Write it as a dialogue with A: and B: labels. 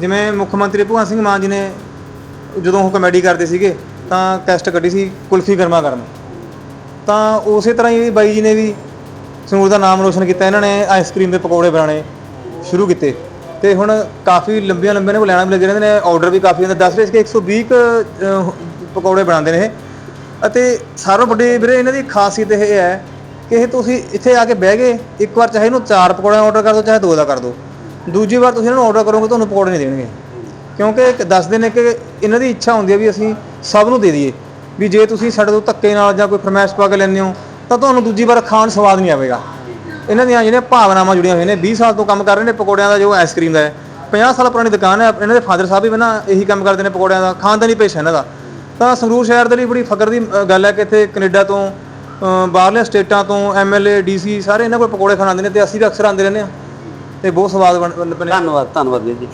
A: ਜਿਵੇਂ ਮੁੱਖ ਮੰਤਰੀ ਭਗਵੰਤ ਸਿੰਘ ਮਾਨ ਜੀ ਨੇ ਜਦੋਂ ਉਹ ਕਮੇਡੀ ਕਰਦੇ ਸੀਗੇ ਤਾਂ ਕੈਸਟ ਕੱਢੀ ਸੀ ਕੁਲਫੀ ਗਰਮਾ ਗਰਮ ਤਾਂ ਉਸੇ ਤਰ੍ਹਾਂ ਹੀ ਬਾਈ ਜੀ ਨੇ ਵੀ ਸੰਗਰੂਰ ਦਾ ਨਾਮ ਰੋਸ਼ਨ ਕੀਤਾ ਇਹਨਾਂ ਨੇ ਆਈਸਕ੍ਰੀਮ ਦੇ ਪਕੌੜੇ ਬਣਾਉਣੇ ਸ਼ੁਰੂ ਕੀਤੇ। ਤੇ ਹੁਣ ਕਾਫੀ ਲੰਬੀਆਂ ਲੰਬੀਆਂ ਨੇ ਲੈਣਾ ਵੀ ਲੱਗੇ ਰਹਿੰਦੇ ਨੇ ਆਰਡਰ ਵੀ ਕਾਫੀ ਹੁੰਦਾ 10 ਰੇਸ ਕੇ 120 ਕੁ, ਪਕੌੜੇ ਬਣਾਉਂਦੇ ਨੇ ਇਹ। ਅਤੇ ਸਾਰੋਂ ਵੱਡੀ ਵੀਰੇ ਇਹਨਾਂ ਦੀ ਖਾਸੀਅਤ ਇਹ ਹੈ ਕਿ ਇਹ ਤੁਸੀਂ ਇੱਥੇ ਆ ਕੇ ਬਹਿ ਗਏ ਇੱਕ ਵਾਰ ਚਾਹੇ ਇਹਨੂੰ ਚਾਰ ਪਕੌੜੇ ਆਰਡਰ ਕਰ ਦਿਓ ਚਾਹੇ ਦੋ ਦਾ ਕਰ ਦਿਓ ਦੂਜੀ ਵਾਰ ਤੁਸੀਂ ਇਹਨਾਂ ਨੂੰ ਆਰਡਰ ਕਰੋਗੇ ਤੁਹਾਨੂੰ ਪਕੌੜੇ ਨਹੀਂ ਦੇਣਗੇ। ਕਿਉਂਕਿ ਦੱਸਦੇ ਨੇ ਕਿ ਇਹਨਾਂ ਦੀ ਇੱਛਾ ਹੁੰਦੀ ਹੈ ਵੀ ਅਸੀਂ ਸਭ ਨੂੰ ਦੇ ਦਈਏ। ਵੀ ਜੇ ਤੁਸੀਂ ਸਾਡੇ ਤੋਂ ਧੱਕੇ ਨਾਲ ਜਾਂ ਕੋਈ ਫਰਮਾਇਸ਼ ਪਾ ਕੇ ਲੈਂਦੇ ਹੋ ਤਾਂ ਤੁਹਾਨੂੰ ਦੂਜੀ ਵਾਰ ਖਾਣ ਸਵਾਦ ਨਹੀਂ ਆਵੇਗਾ। ਇਹਨਾਂ ਦੀਆਂ ਜਿਹੜੀਆਂ ਭਾਵਨਾਵਾਂ ਜੁੜੀਆਂ ਹੋਈਆਂ ਨੇ 20 ਸਾਲ ਤੋਂ ਕੰਮ ਕਰ ਰਹੇ ਨੇ ਪਕੌੜਿਆਂ ਦਾ ਜੋ ਆਈਸਕ੍ਰੀਮ ਦਾ ਹੈ। 50 ਸਾਲ ਪੁਰਾਣੀ ਦੁਕਾਨ ਹੈ ਇਹਨਾਂ ਦੇ ਫਾਦਰ ਸਾਹਿਬ ਵੀ ਨਾ ਇਹੀ ਕੰਮ ਕਰਦੇ ਨੇ ਪਕੌੜਿਆਂ ਦਾ ਖਾਨਦਾਨੀ ਹੈ ਇਹਨਾਂ ਦਾ। ਤਾਂ ਸੰਗਰੂਰ ਸ਼ਹਿਰ ਦੇ ਲਈ ਬੜੀ ਫਕਰ ਦੀ ਗੱਲ ਹੈ ਕਿ ਇੱਥੇ ਕੈਨੇਡਾ ਤੋਂ ਅ, ਬਾਹਰਲੇ ਸਟੇਟਾਂ ਤੋਂ ਐਮਐਲਏ ਡੀਸੀ ਸਾਰੇ ਇਹਨਾਂ ਕੋਲ ਪਕੌੜੇ ਖਾਣ ਆਉਂਦੇ ਨੇ ਤੇ ਅਸੀਂ ਵੀ ਅਕਸਰ ਆਉਂਦੇ ਰਹਿੰਦੇ ਹਾਂ। ਤੇ ਬਹੁਤ ਸਵਾਦ ਬਣ ਬਣ- ਬਣੇ।
B: ਧੰਨਵਾਦ ਧੰਨਵਾਦ ਵੀਰ ਜੀ।